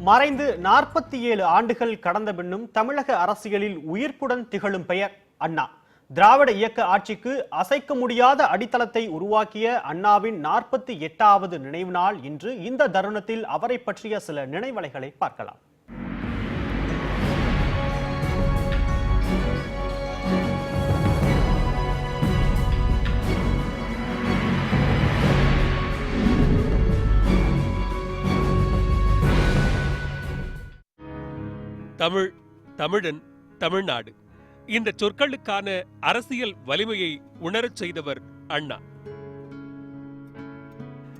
மறைந்து நாற்பத்தி ஏழு ஆண்டுகள் கடந்த பின்னும் தமிழக அரசியலில் உயிர்ப்புடன் திகழும் பெயர் அண்ணா. திராவிட இயக்க ஆட்சிக்கு அசைக்க முடியாத அடித்தளத்தை உருவாக்கிய அண்ணாவின் நாற்பத்தி எட்டாவது நினைவு நாள் இன்று இந்த தருணத்தில் அவரை பற்றிய சில நினைவலைகளை பார்க்கலாம். தமிழ் தமிழன் தமிழ்நாடு. இந்த சொற்களுக்கான அரசியல் வலிமையை உணரச் செய்தவர் அண்ணா.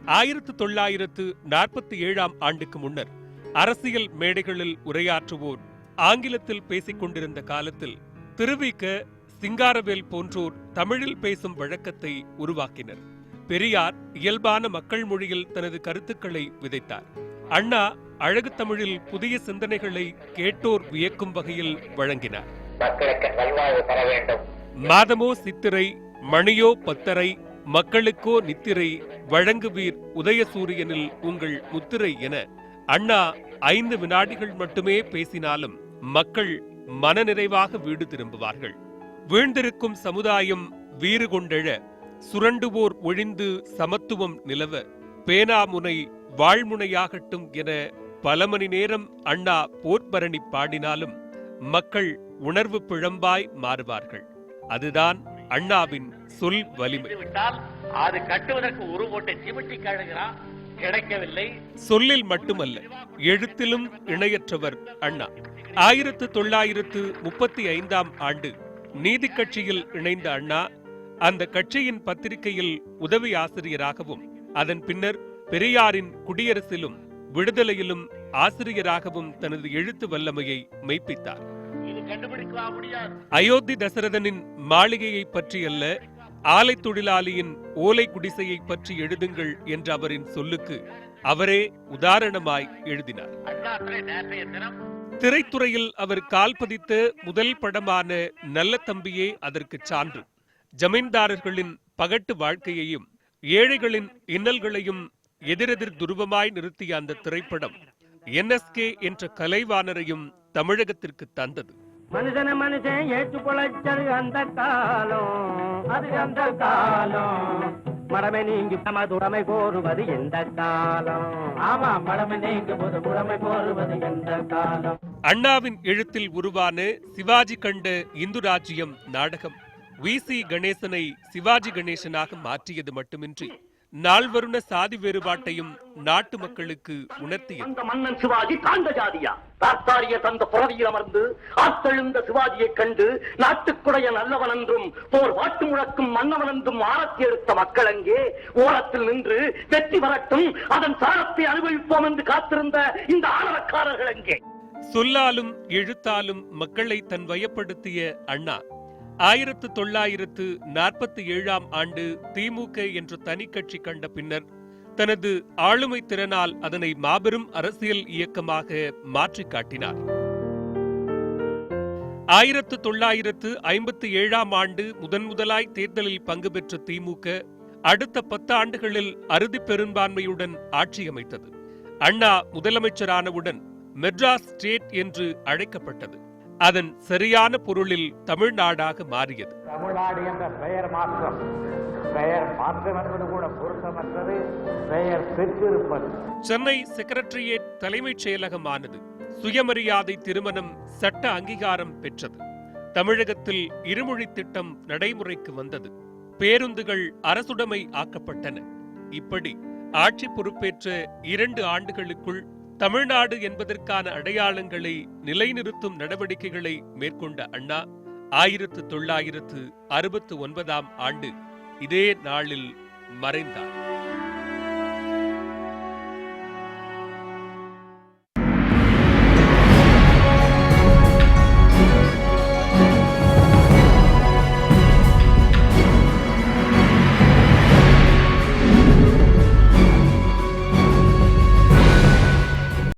ஆயிரத்து தொள்ளாயிரத்து நாற்பத்தி ஏழாம் ஆண்டுக்கு முன்னர் அரசியல் மேடைகளில் உரையாற்றுவோர் ஆங்கிலத்தில் பேசிக் கொண்டிருந்த காலத்தில் திருவிக்க சிங்காரவேல் போன்றோர் தமிழில் பேசும் வழக்கத்தை உருவாக்கினர். பெரியார் இயல்பான மக்கள் மொழியில் தனது கருத்துக்களை விதைத்தார். அண்ணா அழகு தமிழில் புதிய சிந்தனைகளை கேட்டோர் வியக்கும் வகையில் வழங்கினார். மாதமோ சித்திரை மணியோ பத்தரை மக்களுக்கோ நித்திரை வழங்குவீர் உதயசூரியனில் உங்கள் முத்திரை என அண்ணா ஐந்து வினாடிகள் மட்டுமே பேசினாலும் மக்கள் மனநிறைவாக வீடு திரும்புவார்கள். வீழ்ந்திருக்கும் சமுதாயம் வீறு கொண்டெழ சுரண்டுவோர் ஒழிந்து சமத்துவம் நிலவ பேனாமுனை வாழ்முனையாகட்டும் என பல மணி நேரம் அண்ணா போர்பரணி பாடினாலும் மக்கள் உணர்வு பிழம்பாய் மாறுவார்கள். அதுதான் அண்ணாவின் சொல் வலிமை. அது கட்டுவதற்கு ஒரு மூட்டை சிமிட்டி கழுகிறான் கிடைக்கவில்லை. சொல்லில் மட்டுமல்ல எழுத்திலும் இணையற்றவர் அண்ணா. ஆயிரத்து தொள்ளாயிரத்து முப்பத்தி ஐந்தாம் ஆண்டு நீதி கட்சியில் இணைந்த அண்ணா அந்த கட்சியின் பத்திரிகையில் உதவி ஆசிரியராகவும் அதன் பின்னர் பெரியாரின் குடியரசிலும் விடுதலையிலும் ஆசிரியராகவும் தனது எழுத்து வல்லமையை மெய்ப்பித்தார். அயோத்தி தசரதனின் மாளிகையை பற்றி அல்ல ஆலை தொழிலாளியின் ஓலை குடிசையை பற்றி எழுதுங்கள் என்ற அவரின் சொல்லுக்கு அவரே உதாரணமாய் எழுதினார். திரைத்துறையில் அவர் கால் பதித்த முதல் படமான நல்ல தம்பியே அதற்கு சான்று. ஜமீன்தாரர்களின் பகட்டு வாழ்க்கையையும் ஏழைகளின் இன்னல்களையும் எதிரெதிர் துருவமாய் நிறுத்திய அந்த திரைப்படம் என்எஸ்கே என்ற கலைவாணரையும் தமிழகத்திற்கு தந்தது. மனுஷன மனுஷன் ஏற்று பொழைச்சது அந்த காலம். அது அந்த காலம். மடமை நீங்கி மதுடமை கோருவது எந்த காலம்? ஆமா மடமை நீங்கி புது முடமை கோருவது எந்த காலம்? அண்ணாவின் எழுத்தில் உருவான சிவாஜி கண்ட இந்து ராஜ்யம் நாடகம். வி. சி. கணேசனை சிவாஜி கணேசனாக மாற்றியது மட்டுமின்றி நால்வருண சாதி வேறுபாட்டையும் நாட்டு மக்களுக்கு உணர்த்தியது. அந்த மன்னன் சிவாஜி தாழ்ந்த ஜாதியா? தாத்தாரிய தந்த புறவியில் அமர்ந்து ஆத்தெழுந்த சிவாஜியைக் கண்டு நாட்டுக்குடைய நல்லவன் என்றும் போர் வாட்டு முழக்கும் மன்னவன் என்றும் ஆரத்தி எடுத்த மக்கள் அங்கே ஓரத்தில் நின்று வெற்றி வரட்டும் அதன் சாரத்தை அனுபவிப்போம் என்று காத்திருந்த இந்த ஆணவக்காரர்கள் அங்கே. சொல்லாலும் எழுத்தாலும் மக்களை தன் வயப்படுத்திய அண்ணா. ஆயிரத்து தொள்ளாயிரத்து நாற்பத்தி ஏழாம் ஆண்டு திமுக என்ற தனி கட்சி கண்ட பின்னர் தனது ஆளுமை திறனால் அதனை மாபெரும் அரசியல் இயக்கமாக மாற்றிக் காட்டினார். ஆயிரத்து தொள்ளாயிரத்து ஐம்பத்தி ஏழாம் ஆண்டு முதன் முதலாய் தேர்தலில் பங்கு பெற்ற திமுக அடுத்த பத்து ஆண்டுகளில் அறுதி பெரும்பான்மையுடன் ஆட்சி அமைத்தது. அண்ணா முதலமைச்சரானவுடன் மெட்ராஸ் ஸ்டேட் என்று அழைக்கப்பட்டது. அதன் சரியான பொருளில் தமிழ்நாடாக மாறியது. தமிழ்நாடு என்ற பெயர் மாற்றம். பெயர் மாற்றம் என்பது கூட பொருத்தமற்றது. பெயர் பெற்றிருப்பது. சென்னை செக்ரட்டரியேட் தலைமைச் செயலகமானது சுயமரியாதை திருமணம் சட்ட அங்கீகாரம் பெற்றது. தமிழகத்தில் இருமொழி திட்டம் நடைமுறைக்கு வந்தது. பேருந்துகள் அரசுடைமை ஆக்கப்பட்டன. இப்படி ஆட்சி பொறுப்பேற்ற இரண்டு ஆண்டுகளுக்குள் தமிழ்நாடு என்பதற்கான அடையாளங்களை நிலைநிறுத்தும் நடவடிக்கைகளை மேற்கொண்ட அண்ணா ஆயிரத்து தொள்ளாயிரத்து அறுபத்து ஒன்பதாம் ஆண்டு இதே நாளில் மறைந்தார்.